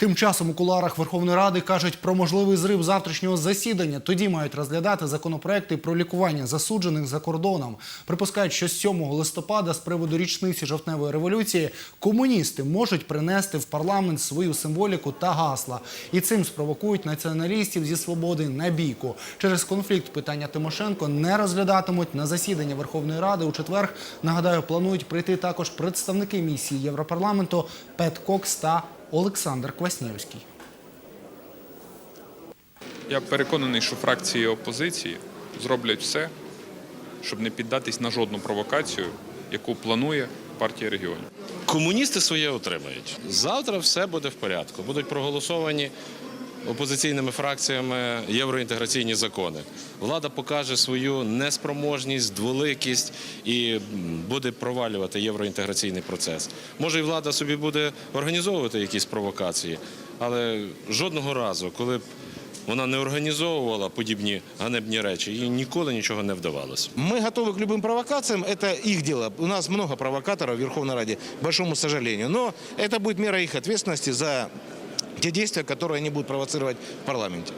Тим часом у кулуарах Верховної Ради кажуть про можливий зрив завтрашнього засідання. Тоді мають розглядати законопроекти про лікування засуджених за кордоном. Припускають, що 7 листопада з приводу річниці жовтневої революції комуністи можуть принести в парламент свою символіку та гасла. І цим спровокують націоналістів зі свободи на бійку. Через конфлікт питання Тимошенко не розглядатимуть на засідання Верховної Ради у четвер. Нагадаю, планують прийти також представники місії Європарламенту Пет Кокс та Олександр Кваснєвський. Я переконаний, що фракції опозиції зроблять все, щоб не піддатись на жодну провокацію, яку планує партія регіонів. Комуністи своє отримають. Завтра все буде в порядку. Будуть проголосовані опозиційними фракціями євроінтеграційні закони. Влада покаже свою неспроможність, дволикість і м, буде провалювати євроінтеграційний процес. Може, і влада собі буде організовувати якісь провокації, але жодного разу, коли б вона не організовувала подібні ганебні речі, їй ніколи нічого не вдавалося. Мы готовы к любым провокациям, это их дело. У нас много провокаторов в Верховной Раде, к большому сожалению. Но это будет мера их ответственности за те действия, которые они будут провоцировать в парламенте.